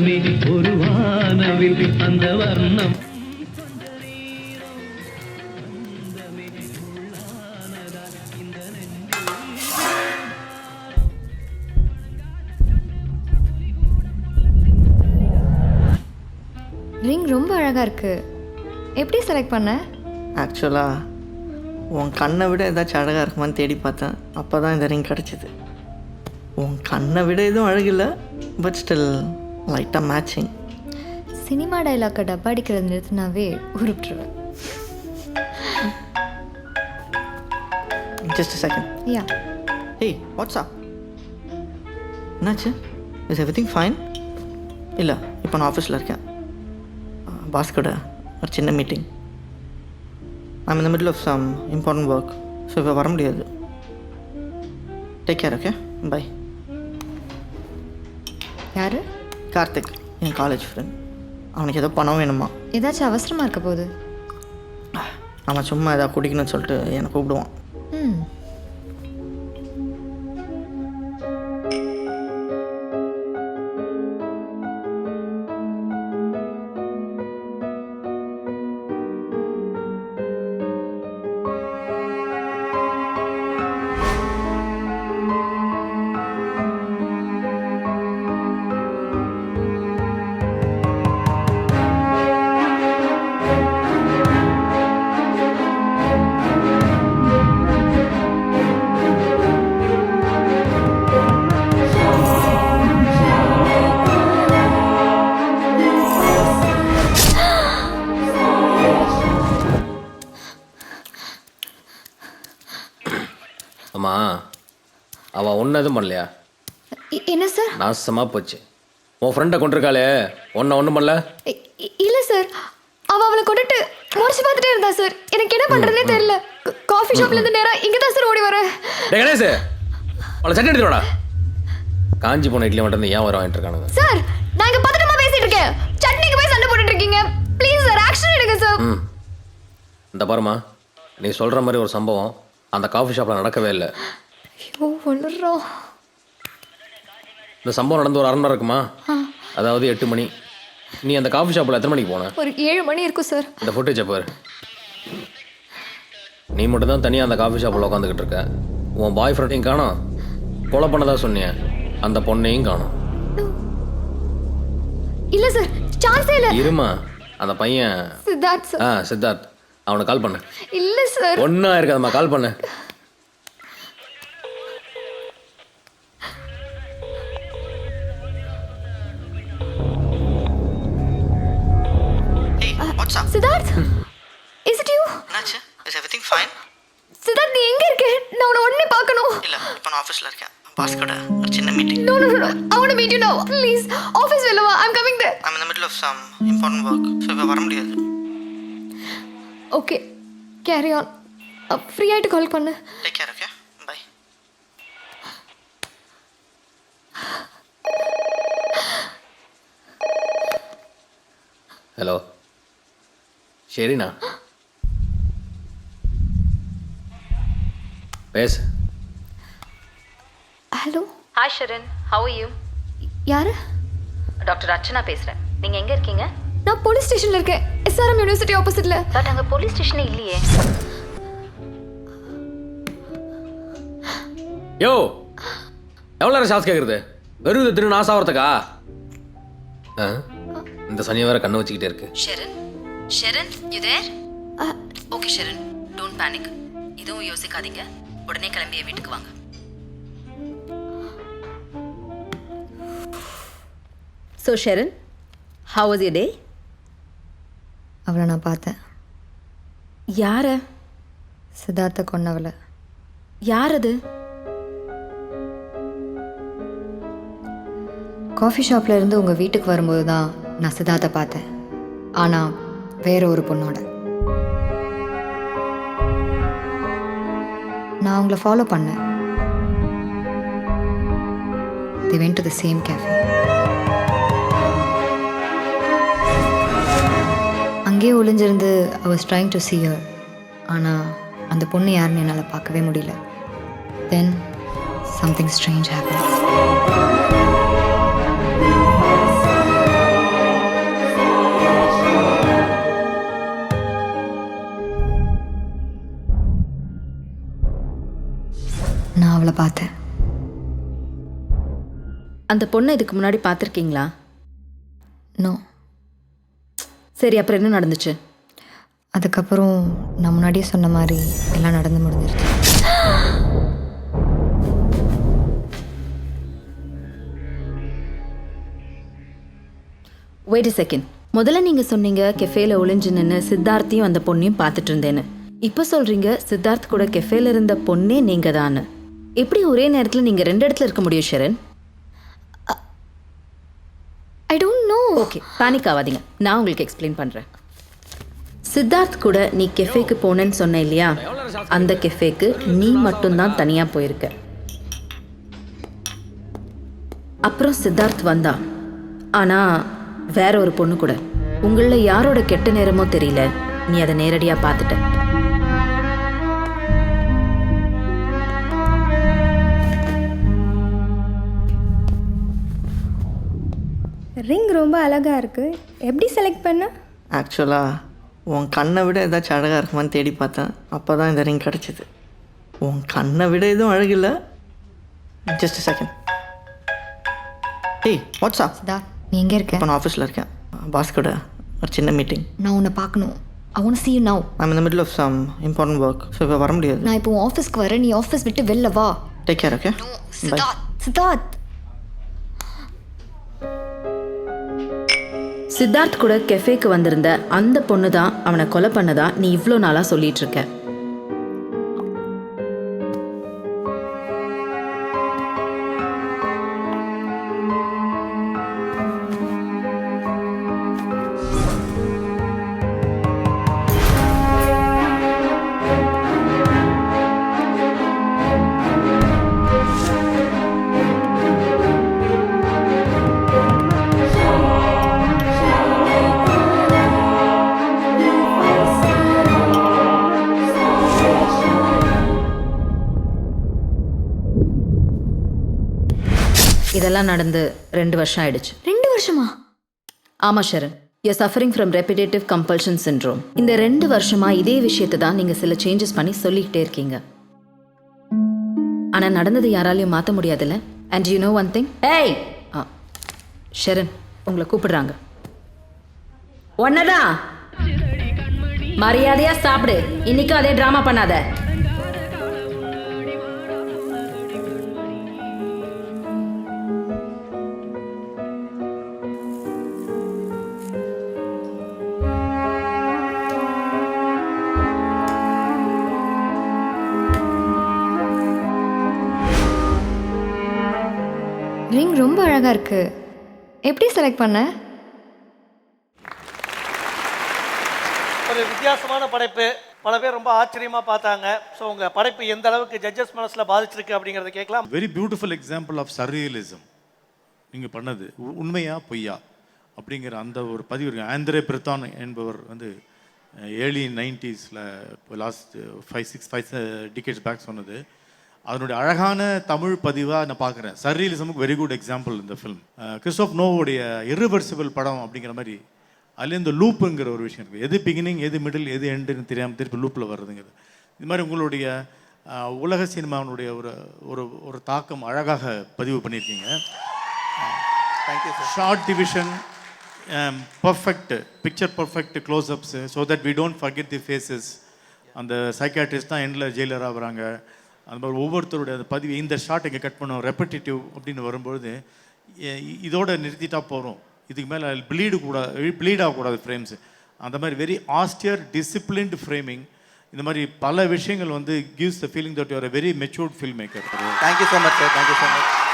சொந்தமே ஒரு வானவில் அந்த வர்ணம். ரிங் ரொம்ப அழகாக இருக்கு. எப்படி செலக்ட் பண்ண? ஆக்சுவலாக உன் கண்ணை விட ஏதாச்சும் அழகாக இருக்குமான்னு தேடி பார்த்தேன். அப்போ தான் இந்த ரிங் கிடச்சிது. உன் கண்ணை விட எதுவும் அழகில்லை பட் ஸ்டில் லைட்டாக மேட்சிங் சினிமா டைலாக்கை டப்பா அடிக்கிறது நிறுத்தினாவே உருப்பிட்டுருவேன் ஜஸ்ட் செகண்ட் யா ஏய் வாட்ஸ்அப் என்னாச்சு? இஸ் எவ்ரி திங் ஃபைன் இல்லை இப்போ நான் ஆஃபீஸில் இருக்கேன். பாஸ் கூட ஒரு சின்ன மீட்டிங் ஐம் இந்த middle of some important work so இப்போ வர முடியாது. டேக் கேர் ஓகே பை யாரு? கார்த்திக் என் காலேஜ் ஃப்ரெண்ட் அவனுக்கு ஏதோ பணம் வேணுமா? ஏதாச்சும் அவசரமாக இருக்க போகுது. அவன் சும்மா ஏதாவது குடிக்கணும்னு சொல்லிட்டு என்னை கூப்பிடுவான். அம்மா அவள் ஒன்றும் எதுவும் பண்ணலையா? என்ன சார்? நாசமாக போச்சு. உன் ஃப்ரெண்டை கொண்டிருக்காளே ஒன்றை ஒன்றும் பண்ணல? இல்ல சார். அவ அவளை கொண்டுட்டு முறைச்சு பார்த்துட்டே இருந்தா சார். எனக்கு என்ன பண்றதுனே தெரியல. காஃபி ஷாப்ல இருந்து நேரா இங்க தான் சார் ஓடி வரேன். கணேஷ் அவளை சட்டை எடுத்து வாடா. காஞ்சி போன இட்லி மட்டும் ஏன் வர வாங்கிட்டு இருக்கானுங்க? சார் நான் இங்க பதட்டமா பேசிட்டு இருக்கேன். சட்னிக்கு போய் சண்டை போட்டுட்டு இருக்கீங்க. ப்ளீஸ் சார் ஆக்ஷன் எடுங்க சார் இந்த பாருமா நீ சொல்கிற மாதிரி ஒரு சம்பவம் அந்த காஃபி ஷாப்பில் நடக்கவே இல்லை. ஐயோ இந்த சம்பவம் நடந்து ஒரு அரை மணி இருக்குமா? அதாவது எட்டு மணி. நீ அந்த காஃபி ஷாப்பில் எத்தனை மணிக்கு போன? ஒரு ஏழு மணி இருக்கும் சார் இந்த ஃபுட்டேஜை பாரு. நீ மட்டும் தான் தனியாக அந்த காஃபி ஷாப்பில் உட்காந்துக்கிட்டு இருக்க. உன் பாய் ஃப்ரெண்டையும் காணோம். கொலை பண்ணதா சொன்னியே. அந்த பொண்ணையும் காணோம். இல்ல சார் சான்ஸே இல்ல. இருமா. அந்த பையன் சித்தார்த் ஆ சித்தார்த். அவனுக்கு கால் பண்ணு. இல்ல சார் ஒன்றா இருக்காதம்மா கால் பண்ணு. ஏய் what's up Siddharth is it you என்னாச்சு? Is everything fine Siddharth நீ எங்க இருக்க? நான் உன்னை உடனே பார்க்கணும். இல்லை இப்போ நான் ஆஃபீஸில் இருக்கேன். பாஸ் கூட ஒரு சின்ன meeting middle of some important இப்போ வர முடியாது. Okay. Carry on. Uh, free ஆயிட்டு கால் பண்ணு. Take care okay bye hello சரிண்ணா பேசு hello hi Sharan how you யாரு டாக்டர் அர்ச்சனா பேசுகிறேன் நீங்கள் எங்கே இருக்கீங்க? நான் போலீஸ் ஸ்டேஷன்ல இருக்கேன். எஸ்ஆர்எம் யூனிவர்சிட்டி ஆப்போசிட்ல பட் அங்கே போலீஸ் ஸ்டேஷனே இல்லையே யோ எவ்வளோ நேரம் ஷாஸ் கேட்குறது வெறும் இது திரு நாசாகிறதுக்கா ஆ இந்த சனி வேற கண்ணு வச்சுக்கிட்டே இருக்கு Sharan Sharan you there okay Sharan don't panic எதுவும் யோசிக்காதீங்க உடனே கிளம்பி வீட்டுக்கு வாங்க so Sharan how was you day அவளை நான் பார்த்தேன். யார? சித்தார்த்தை கொன்னவளை. யார் அது காஃபி ஷாப்ல இருந்து உங்க வீட்டுக்கு வரும்போது தான் நான் சித்தார்த்தை பார்த்தேன். ஆனா வேற ஒரு பொண்ணோட. நான் அவங்கள ஃபாலோ பண்ணேன். They went to the same cafe அங்கேயே ஒளிஞ்சிருந்து I was trying to see her ஆனால் அந்த பொண்ணு யாருன்னு என்னால் பார்க்கவே முடியல. தென் சம்திங் ஸ்ட்ரேஞ்ச் ஹேப்பன் நான் அவளை பார்த்தேன். அந்த பொண்ணை இதுக்கு முன்னாடி பார்த்துருக்கீங்களா? நோ சரி அப்புறம் என்ன நடந்துச்சு? அதுக்கப்புறம் நான் முன்னாடியே சொன்ன மாதிரி எல்லாம் நடந்து முடிஞ்சிருச்சு. வெயிட் செகண்ட் முதல்ல நீங்கள் சொன்னீங்க கெஃபேல ஒளிஞ்சு நின்று சித்தார்த்தையும் அந்த பொண்ணையும் பார்த்துட்டு இருந்தேன்னு. இப்போ சொல்கிறீங்க சித்தார்த் கூட கெஃபேல இருந்த பொண்ணே நீங்கள் தான்னு எப்படி ஒரே நேரத்தில் நீங்கள் ரெண்டு இடத்துல இருக்க முடியும் Sharan I don't know okay panic ஆகாதீங்க. நான் உங்களுக்கு எக்ஸ்பிளைன் பண்ணுறேன் சித்தார்த் கூட நீ கெஃபேக்கு போனேன்னு சொன்ன இல்லையா? அந்த கெஃபேக்கு நீ மட்டும்தான் தனியாக போயிருக்க. அப்புறம் சித்தார்த் வந்தா. ஆனால் வேற ஒரு பொண்ணு கூட. உங்களில் யாரோட கெட்ட நேரமோ தெரியல. நீ அதை நேரடியாக பார்த்துட்ட. ரிங் ரொம்ப அழகா இருக்கு. எப்படி செலக்ட் பண்ண? ஆக்சுவலாக உன் கண்ணை விட ஏதாச்சும் அழகாக இருக்குமான்னு தேடி பார்த்தேன். அப்போ தான் இந்த ரிங் கிடச்சிது. உன் கண்ணை விட எதுவும் அழகில்லை ஜஸ்ட் செகண்ட் டேய் வாட்ஸா சிதா நீ எங்கே இருக்க? இப்போ நான் ஆஃபீஸில் இருக்கேன். பாஸ் கூட ஒரு சின்ன மீட்டிங் நான் உன்னை பார்க்கணும். See you now. ஐம் இந்த middle of some important work so இப்போ வர முடியாது. நான் இப்போ உன் ஆஃபீஸ்க்கு வரேன். நீ ஆஃபீஸ் விட்டு வெளில வா. Take care okay Siddharth Siddharth Siddharth கூட கெஃபேக்கு வந்திருந்த அந்த பொண்ணு தான் அவனை கொலை பண்ணதா நீ இவ்வளோ நாளாக சொல்லிட்டு இருக்க. இதெல்லாம் நடந்து ரெண்டு வருஷம் ஆயிடுச்சு. ரெண்டு வருஷமா? ஆமா Sharan you suffering from repetitive compulsion syndrome இந்த ரெண்டு வருஷமா இதே விஷயத்தை தான் நீங்க சில சேஞ்சஸ் பண்ணி சொல்லிக்கிட்டே இருக்கீங்க. ஆனா நடந்தது யாராலையும் மாத்த முடியாதுல்ல? And you know one thing ஏய்! ஆ. ஷரண் உங்களை கூப்பிடுறாங்க. ஒன்னதான். மரியாதையா சாப்பிடு. இன்னைக்கும் அதே ட்ராமா பண்ணாத. ரிங் ரொம்ப அழகா இருக்கு. எப்படி செலக்ட் பண்ண? ஒரு வித்தியாசமான படைப்பு. பல பேர் ரொம்ப ஆச்சரியமா பார்த்தாங்க. ஸோ உங்க படைப்பு எந்த அளவுக்கு ஜட்ஜஸ் மனசுல பாதிச்சிருக்கு அப்படிங்கறத கேட்கலாம். Very beautiful example of surrealism நீங்கள் பண்ணது. உ- உண்மையா பொய்யா? அப்படிங்கிற அந்த ஒரு பதிவு இருக்கு. ஆந்திரே பிரித்தான் என்பவர் வந்து early நைன்டிஸில் last five six five decades back சொன்னது. அதனுடைய அழகான தமிழ் பதிவாக நான் பார்க்குறேன். சர்ரியலிசமுக்கு வெரி குட் எக்ஸாம்பிள் இந்த ஃபிலிம் கிறிஸ்டோப் நோவுடைய irreversible படம் அப்படிங்கிற மாதிரி அதுலேயும் இந்த லூப்புங்கிற ஒரு விஷயம் இருக்குது எது பிகினிங் எது மிடில் எது எண்டுன்னு தெரியாமல் திருப்பி லூப்பில் வர்றதுங்கிறது. இது மாதிரி உங்களுடைய உலக சினிமாவினுடைய ஒரு ஒரு ஒரு தாக்கம் அழகாக பதிவு பண்ணியிருக்கீங்க. Thank you sir shot division perfect picture perfect closeups so that we don't forget the faces அந்த சைக்காட்ரிஸ்ட் தான் எண்டில் ஜெயிலராக வராங்க. அந்த மாதிரி ஒவ்வொருத்தருடைய அந்த பதிவு இந்த ஷார்ட் இங்கே கட் பண்ணோம் ரெப்படிட்டிவ் அப்படின்னு வரும்பொழுது இதோட நிறுத்திட்டா போகிறோம் இதுக்கு மேலே ப்ளீடு கூட ப்ளீட் ஆகக்கூடாது ஃப்ரேம்ஸு அந்த மாதிரி வெரி ஆஸ்டியர் டிசிப்ளின்டு ஃப்ரேமிங் இந்த மாதிரி பல விஷயங்கள் வந்து gives the feeling that you're very matured film maker thank you so much sir thank you so much